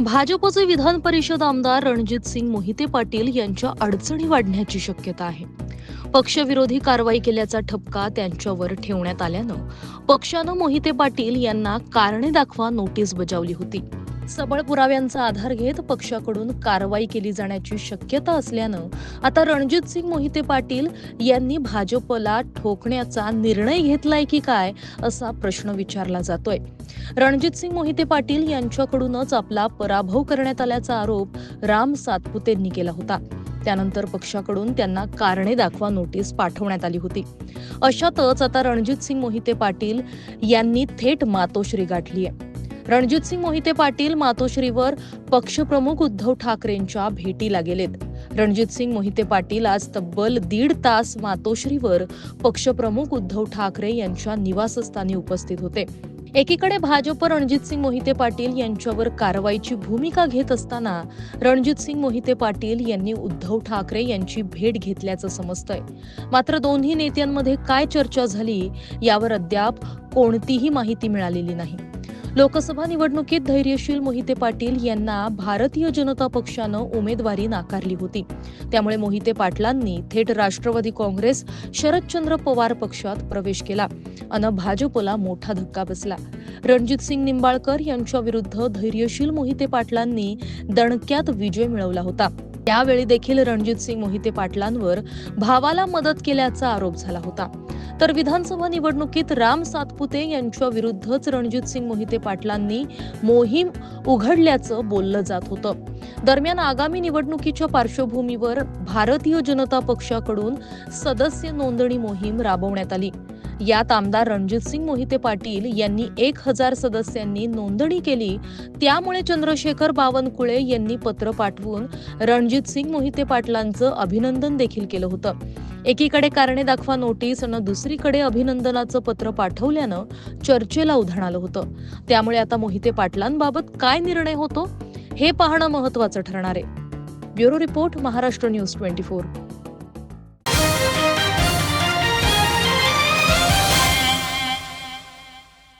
भाजपचे विधान परिषद आमदार रणजित सिंग मोहिते पाटील यांच्या अडचणी वाढण्याची शक्यता आहे. पक्षविरोधी कारवाई केल्याचा ठपका त्यांच्यावर ठेवण्यात आल्यानं पक्षानं मोहिते पाटील यांना कारणे दाखवा नोटीस बजावली होती. सबळ पुराव्यांचा आधार घेत पक्षाकडून कारवाई केली जाण्याची शक्यता असल्यानं आता रणजित सिंग मोहिते पाटील यांनी भाजपला ठोकण्याचा निर्णय घेतलाय की काय असा प्रश्न विचारला जातोय. रणजित सिंग मोहिते पाटील यांच्याकडूनच आपला पराभव करण्यात आल्याचा आरोप राम सातपुतेंनी केला होता. त्यानंतर पक्षाकडून त्यांना कारणे दाखवा नोटीस पाठवण्यात आली होती. अशातच आता रणजित सिंग मोहिते पाटील यांनी थेट मातोश्री गाठली आहे रणजितसिंग मोहिते पाटील मातोश्रीवर पक्षप्रमुख उद्धव ठाकरेंच्या भेटीला गेलेत. रणजितसिंग मोहिते पाटील आज तब्बल दीड तास मातोश्रीवर पक्षप्रमुख उद्धव ठाकरे यांच्या निवासस्थानी उपस्थित होते. एकीकडे भाजप रणजितसिंग मोहिते पाटील यांच्यावर कारवाईची भूमिका घेत असताना रणजितसिंग मोहिते पाटील यांनी उद्धव ठाकरे यांची भेट घेतल्याचं समजतंय. मात्र दोन्ही नेत्यांमध्ये काय चर्चा झाली यावर अद्याप कोणतीही माहिती मिळालेली नाही. लोकसभा निवडणुकीत धैर्यशील मोहिते पाटील यांना भारतीय जनता पक्षानं उमेदवारी नाकारली होती. त्यामुळे मोहिते पाटलांनी थेट राष्ट्रवादी काँग्रेस शरदचंद्र पवार पक्षात प्रवेश केला. अन भाजपला मोठा धक्का बसला. रणजित सिंग निंबाळकर यांच्या विरुद्ध धैर्यशील मोहिते पाटलांनी दणक्यात विजय मिळवला होता. त्यावेळी देखील रणजित सिंग मोहिते पाटलांवर भावाला मदत केल्याचा आरोप झाला होता. तर विधानसभा निवडणुकीत राम सातपुते यांच्या विरुद्धच रणजित सिंग मोहिते पाटलांनी मोहीम उघडल्याचं बोललं जात होतं. दरम्यान आगामी निवडणुकीच्या पार्श्वभूमीवर भारतीय जनता पक्षाकडून सदस्य नोंदणी मोहीम राबवण्यात आली. यात आमदार रणजित सिंग मोहिते पाटील यांनी एक हजार सदस्यांनी नोंदणी केली. त्यामुळे चंद्रशेखर बावनकुळे यांनी पत्र पाठवून रणजित सिंग मोहिते पाटलांचं अभिनंदन देखील केलं होतं. एकीकडे कारणे दाखवा नोटीस आणि दुसरीकडे अभिनंदनाचं पत्र पाठवल्यानं चर्चेला उधाण आलं होतं. त्यामुळे आता मोहिते पाटलांबाबत काय निर्णय होतो हे पाहणं महत्वाचं ठरणार आहे. Bureau report Maharashtra news twenty four.